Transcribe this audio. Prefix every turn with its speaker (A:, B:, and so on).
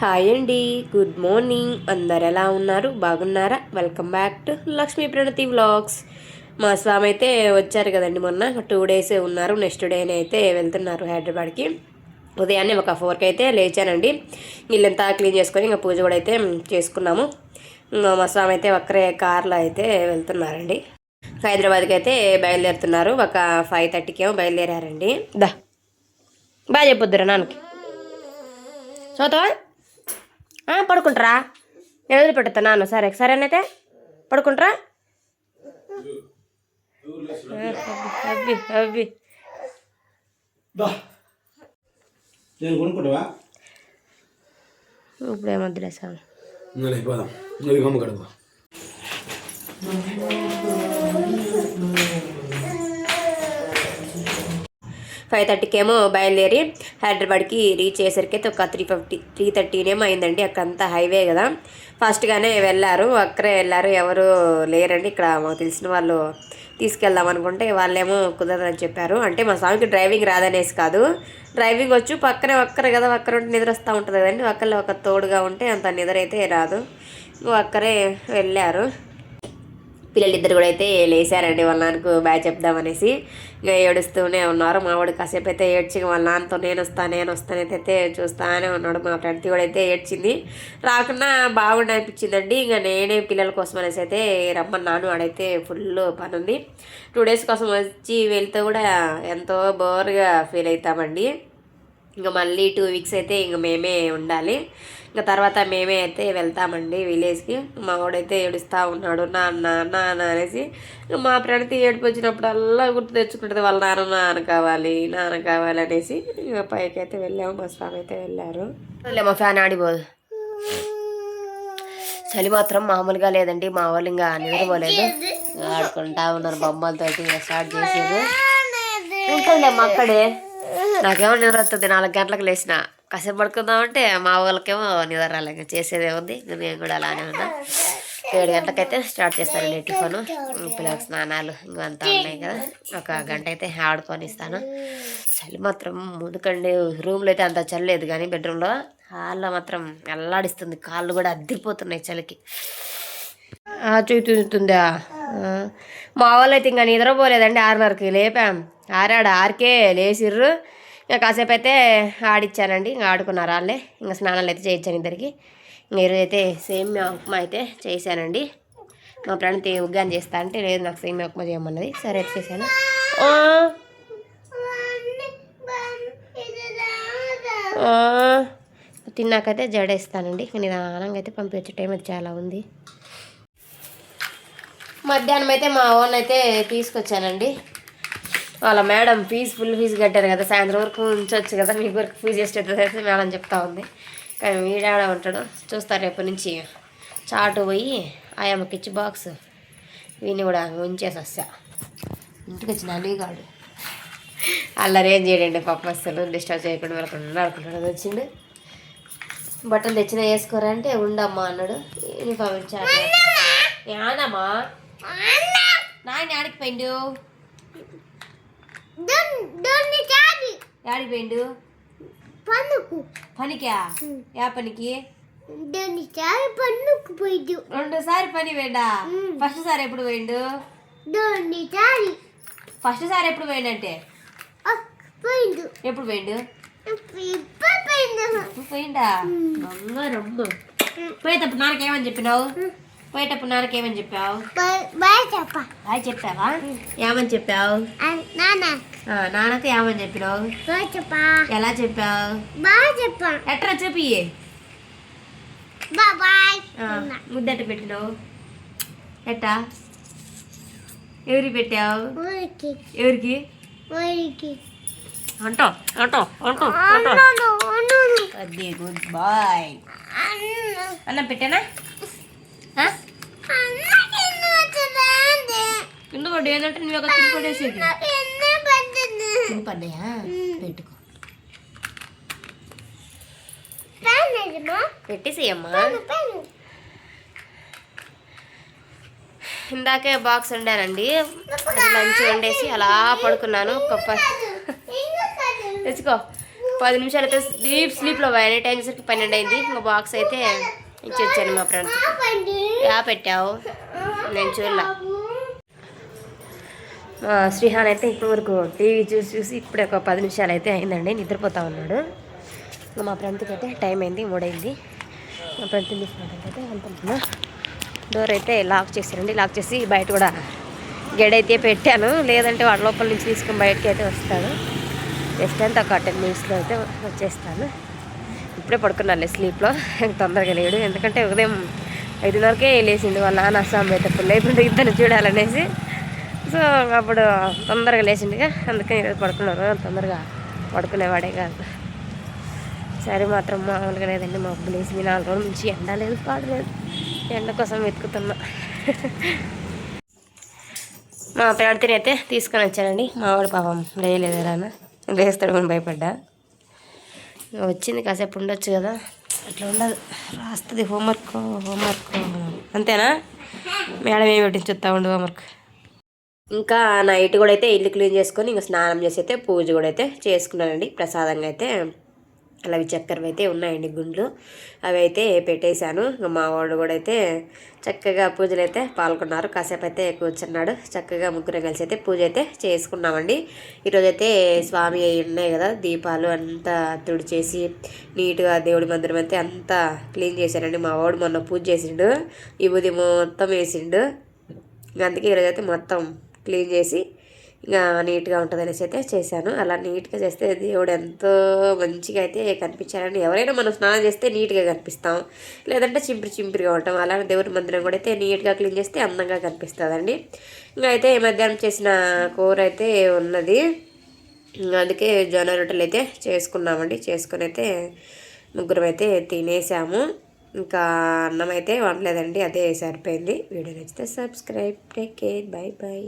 A: Hi అండి. Good morning అందరు ఎలా ఉన్నారు? బాగున్నారా? Welcome back to Lakshmi Pranathi vlogs మా స్వామి అయితే వచ్చారు కదండి మొన్న. టూ డేస్ ఉన్నారు. నెక్స్ట్ డేనే అయితే వెళ్తున్నారు హైదరాబాద్కి. ఉదయాన్నే ఒక ఫోర్కి అయితే లేచానండి. ఇల్లంతా క్లీన్ చేసుకొని ఇంకా పూజ కూడా అయితే చేసుకున్నాము. ఇంకా మా స్వామి అయితే ఒక్కరే కార్లో అయితే వెళ్తున్నారండి. హైదరాబాద్కి అయితే బయలుదేరుతున్నారు. ఒక ఫైవ్ థర్టీకి ఏమో బయలుదేరారండి. దా బాగా చెప్పొద్దురా నాన్నకి. చదువుతావా పడుకుంటారా. నేను వదిలిపెడతా నాన్న సరే. సరేనైతే? పడుకుంటారా?
B: నేను కొనుక్కుంటావా?
A: ఇప్పుడు ఏమొద్దులే సార్
B: నేను పోదాం గమ్మ కడుగు
A: ఫైవ్ థర్టీకేమో బయలుదేరి హైదరాబాద్కి రీచ్ అయ్యేసరికి అయితే ఒక త్రీ ఫిఫ్టీ త్రీ థర్టీనేమో అయిందండి. అక్కడంతా హైవే కదా. ఫస్ట్గానే వెళ్ళారు. అక్కడే వెళ్ళారు. ఎవరు లేరండి. ఇక్కడ మాకు తెలిసిన వాళ్ళు తీసుకెళ్దాం అనుకుంటే వాళ్ళేమో కుదరదని చెప్పారు. అంటే మా స్వామికి డ్రైవింగ్ రాదనేసి కాదు. డ్రైవింగ్ వచ్చు. పక్కనే ఒక్కరే కదా ఒక్కరు ఉంటే నిద్ర వస్తూ ఉంటుంది కదండి. ఒక్కళ్ళు ఒక తోడుగా ఉంటే అంత నిద్ర అయితే రాదు. ఒక్కరే వెళ్ళారు. పిల్లలిద్దరు కూడా అయితే లేచారండి వాళ్ళ నాన్నకు బాయ్ చెప్దామనేసి ఇంకా ఏడుస్తూనే ఉన్నారు. మా వాడు కాసేపు అయితే ఏడ్చి వాళ్ళ నాన్నతో నేను వస్తాను నేను వస్తాను అయితే చూస్తానే ఉన్నాడు. మా ఫ్రెండ్ కూడా అయితే ఏడ్చింది. రాకుండా బాగుండి అనిపించిందండి. ఇంకా నేనే పిల్లల కోసం అనేసి అయితే రమ్మన్నాను. ఆడైతే ఫుల్ పని ఉంది. టూ డేస్ కోసం వచ్చి వెళ్తే కూడా ఎంతో బోర్గా ఫీల్ అవుతామండి. ఇంకా మళ్ళీ టూ వీక్స్ అయితే ఇంక మేమే ఉండాలి. ఇంకా తర్వాత మేమే అయితే వెళ్తామండి విలేజ్కి. మావాడైతే ఏడుస్తూ ఉన్నాడు నాన్న నాన్న అనేసి. మా ఫ్రెండ్కి ఏడుపు వచ్చినప్పుడల్లా గుర్తు తెచ్చుకుంటుంది వాళ్ళ నాన్న నాన్న కావాలి నాన్న కావాలి అనేసి. ఇంకా పైకి అయితే వెళ్ళాము మా స్వామి అయితే వెళ్ళారు. మా ఫ్యాన్ ఆడిపోదు చలి మాత్రం మామూలుగా లేదండి మా వాళ్ళు ఇంకా నిద్రపోలేదు. ఆడుకుంటా ఉన్నారు బొమ్మలతో ఇంకా స్టార్ట్ చేసారు ఉంటుందిలేమ్మా అక్కడే. నాకేమో నిద్ర వస్తుంది నాలుగు గంటలకు లేచినా. కాసేపు పడుకుందామంటే మా వాళ్ళకేమో నిద్ర రాలేక చేసేదే ఉంది. నేను కూడా అలానే ఉన్నా. ఏడు గంటలకైతే స్టార్ట్ చేస్తానండి టిఫన్. పిల్లలకు స్నానాలు ఇవంతా ఉన్నాయి కదా. ఒక గంట అయితే ఆడుకొని ఇస్తాను. చలి మాత్రం ముందుకండి. రూమ్లో అయితే అంత చల్లేదు కానీ బెడ్రూమ్లో హాల్లో మాత్రం అల్లాడిస్తుంది. కాళ్ళు కూడా అద్దిపోతున్నాయి చలికి. చూతుందా మా వాళ్ళు అయితే ఇంకా నిద్రపోలేదండి. ఆరున్నరకి లేపాం. ఆరాడు? ఆరికే లేచిర్రు ఇంకా కాసేపు అయితే ఆడిచ్చానండి. ఇంకా ఆడుకున్నారు వాళ్ళే. ఇంకా స్నానాలు అయితే చేయించాను ఇద్దరికి. ఇంకా ఈరోజు అయితే సేమ్యా ఉప్మా అయితే చేశానండి. మా ఫ్రెండ్ ఉగ్గాని చేస్తా అంటే లేదు నాకు సేమ్యా ఉప్మా చేయమన్నది. సరే అయితే చేశాను. తిన్నాకైతే జడేస్తానండి ఇంకా నిదానంగా అయితే పంపించే టైం అయితే చాలా ఉంది. మధ్యాహ్నం అయితే మా ఓన్ అయితే తీసుకొచ్చానండి. వాళ్ళ మేడం ఫీజు ఫుల్ ఫీజు కట్టారు కదా సాయంత్రం వరకు ఉంచవచ్చు కదా మీకు వరకు ఫీజు ఎస్టేట్ అయితే మేడం చెప్తా ఉంది. కానీ వీడాడ ఉంటాడు చూస్తారు రేపు నుంచి చాటు పోయి ఆయమ్మకి ఇచ్చి బాక్స్ వీని కూడా ఉంచేసి వస్తా ఇంటికి వచ్చిన అలీగాడు అల్లరి ఏం చేయడండి పాప అసలు డిస్టర్బ్ చేయకుండా వెళ్ళకుండా అనుకుంటాడు వచ్చిండు. బట్టలు తెచ్చిన వేసుకోరా అంటే ఉండమ్మా అన్నాడు. యూనిఫామ్ ఇచ్చాడు యానమ్మా నాయన ఆడికి పోయిండు. ఆడికి పోయిండు?
C: పన్నుకు.
A: పనికా? యా పనికి?
C: దాని చారి పన్నుకు పోయిడు.
A: రెండోసారి పని పోయిండా ఫస్ట్ సారి ఎప్పుడు పోయిండు?
C: చారి
A: ఫస్ట్ సారి ఎప్పుడు పోయిండంటే?
C: పోయిండు.
A: ఎప్పుడు పోయిండు?
C: ఇప్పుడు పోయిండా.
A: బంగారమ్మ పోయేటప్పుడు నాన్నకేమని చెప్పినావు? పోయేటప్పుడు నాన్నకేమని చెప్పావు?
C: బాయ్ చెప్ప.
A: బాయ్ చెప్పావా? ఏమని చెప్పావు?
C: నాన్న.
A: ఆ, నాన్నకు ఏమని చెప్పినావు? ఎలా చెప్పావు?
C: బాయ్ చెప్ప.
A: ఎట్రా చెప్పి
C: బాయ్
A: ముద్దట పెట్టినావు? ఎట్టా? ఎవరికి పెట్టావు? ఎవరికి? అంటో గుడ్ బాయ్. అన్నం పెట్టానా? కింద పడ్డా ఏంటంటే నువ్వు ఒక తిని పడేసేది. పడ్డాయా? పెట్టుకో. పెట్టేసేయమ్మా. ఇందాకే బాక్స్ వండానండి లంచ్ వండేసి అలా పడుకున్నాను. ఒక ప-
C: ఇంకా
A: తెచ్చుకో. పది నిమిషాలు అయితే డీప్ స్లీప్లో పోయాను. టైం సరికి పన్నెండు అయింది. ఇంకా బాక్స్ అయితే ఇచ్చి వచ్చాను మా
C: ఫ్రెండ్.
A: యా పెట్టావు. నేను చూడలా. మా శ్రీహాన్ అయితే ఇప్పటివరకు టీవీ చూసి చూసి ఇప్పుడే ఒక పది నిమిషాలు అయితే అయిందండి. నిద్రపోతా ఉన్నాడు. ఇంకా మా ఫ్రెండ్కి అయితే టైం అయింది మూడైంది. మా ఫ్రెండ్ తీసుకున్నట్టయితే అయితే వెళ్తున్నా డోర్ అయితే లాక్ చేశారండి. లాక్ చేసి బయట కూడా గెడైతే పెట్టాను. లేదంటే వాడి లోపల నుంచి తీసుకుని బయటకి అయితే వస్తాను జస్ట్ అంత ఒక టెన్ మినిట్స్లో అయితే వచ్చేస్తాను. ఇప్పుడే పడుకున్నాను స్లీప్లో తొందరగా లేడు. ఎందుకంటే ఉదయం ఐదున్నరకే లేచిండు వాళ్ళ నాన్న అస్సాం అయితే లేకుండా ఇద్దరు చూడాలనేసి. సో అప్పుడు తొందరగా లేచిండుగా అందుకని ఈరోజు పడుకున్నారు. తొందరగా పడుకునేవాడే కాదు. సరే మాత్రం మామూలుగా లేదండి. మా అబ్బు నాలుగు రోజుల నుంచి ఎండ లేదు పాడలేదు ఎండ కోసం వెతుకుతున్నా. మా ప్రార్థన అయితే తీసుకొని వచ్చానండి. మా వాడు పాపం లేయలేదు రానా లేస్తాడు అని భయపడ్డా. వచ్చింది కాసేపు ఉండొచ్చు కదా. అట్లా ఉండదు. రాస్తుంది హోంవర్క్ హోంవర్క్. అంతేనా? మేడం ఏమి పెట్టి చూస్తా ఉండు హోంవర్క్? ఇంకా నైట్ కూడా అయితే ఇల్లు క్లీన్ చేసుకొని ఇంకా స్నానం చేసి అయితే పూజ కూడా అయితే చేసుకున్నానండి. ప్రసాదంగా అయితే అలా చక్కెరవి అయితే ఉన్నాయండి గుండ్లు. అవి అయితే పెట్టేశాను. ఇంకా మా వాడు కూడా అయితే చక్కగా పూజలు అయితే పాల్గొన్నారు. కాసేపు అయితే కూర్చున్నాడు. చక్కగా ముగ్గురం కలిసి అయితే పూజ అయితే చేసుకున్నామండి. ఈరోజు అయితే స్వామి అయి ఉన్నాయి కదా దీపాలు అంతా తుడిచేసి నీట్గా దేవుడి మందిరం అయితే అంతా క్లీన్ చేశారండి. మా వాడు మొన్న పూజ చేసిండు. ఈ బుద్ధి మొత్తం వేసిండు. అందుకే ఈరోజు అయితే మొత్తం క్లీన్ చేసి ఇంకా నీట్గా ఉంటుంది అనేసి అయితే చేశాను. అలా నీట్గా చేస్తే దేవుడు ఎంతో మంచిగా అయితే కనిపించారండి ఎవరైనా మనం స్నానం చేస్తే నీట్గా కనిపిస్తాం. లేదంటే చింపిరి చింపిరిగా ఉంటాం అలానే దేవుడి మందిరం కూడా అయితే నీట్గా క్లీన్ చేస్తే అందంగా కనిపిస్తుందండి. ఇంకా అయితే ఈ మధ్యాహ్నం చేసిన కూర అయితే ఉన్నది. అందుకే జొన్న రొట్టెలు అయితే చేసుకున్నామండి. చేసుకుని అయితే ముగ్గురం అయితే తినేసాము. ఇంకా అన్నం అయితే వండలేదండి. అదే సరిపోయింది. వీడియో నచ్చితే subscribe. Take care. Bye bye.